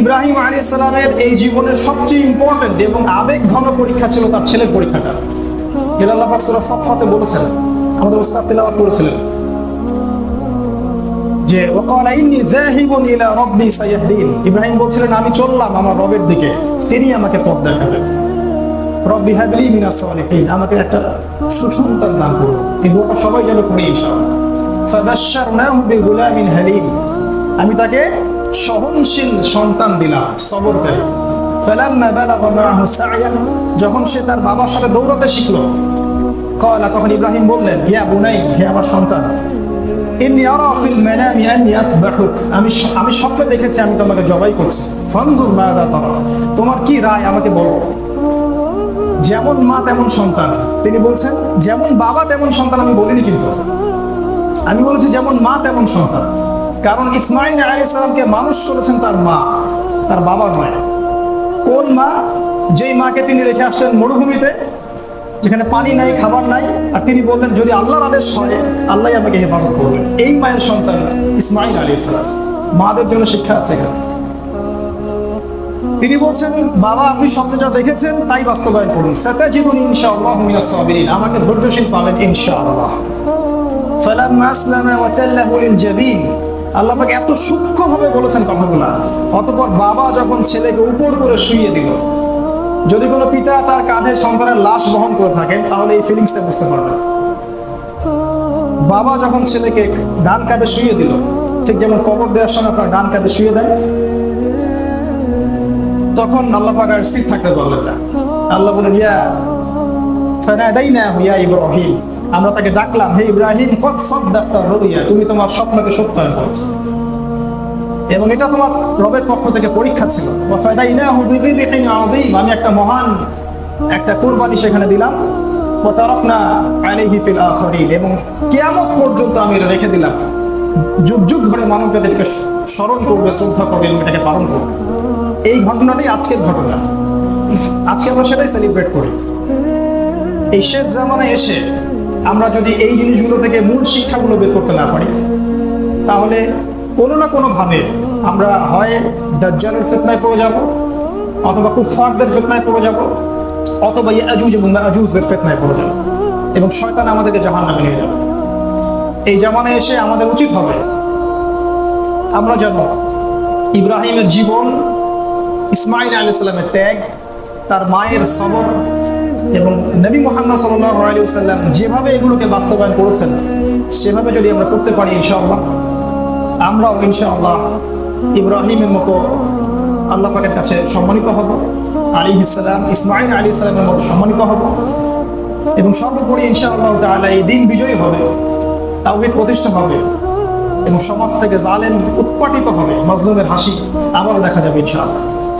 ইব্রাহিম আলী ইসলামের এই জীবনের সবচেয়ে ইম্পর্টেন্ট এবং আবেগ ঘন পরীক্ষা ছিল তার ছেলের পরীক্ষাটা। যেটা আল্লাহ পাক সূরা বলেছেন, আমাদের উস্তাদ তেলাওয়াত করেছিলেন যে, ওয়াকালা ইন্নী যাহিবুন ইলা সাইয়াহদিন ইব্রাহিম বলছিলেন, আমি চললাম আমার রবের দিকে, তিনি আমাকে পথ দেখাবেন। রব্বি হাবলি মিনাস সালিহিন। আমাকে একটা সুসন্তান দান করুন। এই দোয়াটা সবাই যেন ইনশাআল্লাহ। ফাবাশশারনাহু বিগুলামিন হালিম। আমি তাকে সহনশীল সন্তান দিলাম মাআহু সা'য়া, যখন সে তার বাবার সাথে দৌড়াতে শিখলো কয়লা তখন ইব্রাহিম বললেন, ইয়া বুনাই, হে আমার সন্তান আমি আমি স্বপ্নে দেখেছি, আমি তোমাকে জবাই করছি। ফানজুর মাদা তারা, তোমার কি রায় আমাকে বলো? যেমন মা, তেমন সন্তান। তিনি বলছেন, যেমন বাবা, তেমন সন্তান আমি বলিনি কিন্তু। আমি বলেছি, যেমন মা, তেমন সন্তান। কারণ ইসমাইল আলাইহিস সালামকে মানুষ করেছেন তার মা, তার বাবা নয়। কোন মা? যেই মাকে তিনি রেখে আসছেন মরুভূমিতে, যেখানে পানি নাই, খাবার নাই, আর তিনি বললেন, যদি আল্লাহর আদেশ হয়, আল্লাহ আমাকে হেফাজত করবেন এই মায়ের সন্তান ইসমাইল আলী ইসলাম মাদের জন্য শিক্ষা আছে এখানে। তিনি বলছেন, বাবা, আপনি স্বপ্নে যা দেখেছেন, তাই বাস্তবায়ন করুন। সাতাজিদুন ইনশাআল্লাহ মিনাস সাবিরিন। আমাকে ধৈর্যশীল পাবেন ইনশাআল্লাহ। আসলামা ওয়া তাল্লাহু জাবিন। আল্লাহ পাক এত সূক্ষ্মভাবে বলেছেন কথাগুলা। অতঃপর বাবা যখন ছেলেকে উপর করে শুইয়ে দিল, যদি কোনো পিতা তার কাঁধে সন্তানের লাশ বহন করে থাকেন, তাহলে এই ফিলিংসটা বুঝতে পারবেন। বাবা যখন ছেলেকে ডান কাঁধে শুয়ে দিল, ঠিক যেমন কবর দেওয়ার সময় আপনার ডান কাঁধে শুয়ে দেয় তখন আল্লাহ পাক আর স্থির থাকতে পারলেন না। আল্লাহ বলেন ইয়া ফানাদাইনা ইয়া ইব্রাহিম। আমরা তাকে ডাকলাম, হে ইব্রাহিম তুমি তোমার স্বপ্নকে সত্যায়ন করেছ। এবং এটা তোমার রবের পক্ষ থেকে পরীক্ষা ছিল। আমি একটা মহান, একটা কুরবানি সেখানে দিলাম। এবং কিয়ামত পর্যন্ত আমি এটা রেখে দিলাম। যুগ যুগ ধরে মানুষ যাতে স্মরণ করবে, শ্রদ্ধা করবে, এবং এটাকে পালন করবে। এই ঘটনাটাই আজকের ঘটনা। আজকে আমরা সেটাই সেলিব্রেট করি। এই শেষ জামানায় এসে আমরা যদি এই জিনিসগুলো থেকে মূল শিক্ষাগুলো বের করতে না পারি, তাহলে কোনো না কোনো ভাবে আমরা হয় দাজ্জালের ফেতনায় পড়ে যাব, অথবা কুফফারদের ফিতনায় পড়ে যাব, অথবা ইয়াজুজ এবং মাজুজদের ফিতনায় পড়ে যাব এবং শয়তান আমাদেরকে জাহান্নামে নিয়ে যাবে। এই জামানে এসে আমাদের উচিত হবে আমরা যেন ইব্রাহিমের জীবন ইসমাইল আলী সাল্লামের ত্যাগ, তার মায়ের সবর এবং নবী মোহাম্মদ সাল্লাহ আলী সাল্লাম যেভাবে এগুলোকে বাস্তবায়ন করেছেন, সেভাবে যদি আমরা করতে পারি ইনশাআল্লাহ, আমরাও ইনশাআল্লাহ ইব্রাহিমের মতো আল্লাহ পাকের কাছে সম্মানিত হব আলী ইসলাম ইসমাইল আলী ইসলামের মতো সম্মানিত হব এবং সর্বোপরি ইনশাআল্লাহ তাআলা এই দিন বিজয়ী হবে, তাওহিদ প্রতিষ্ঠা হবে এবং সমাজ থেকে জালেন উৎপাটিত হবে, মজলুমের হাসি আবারও দেখা যাবে ইনশাআল্লাহ।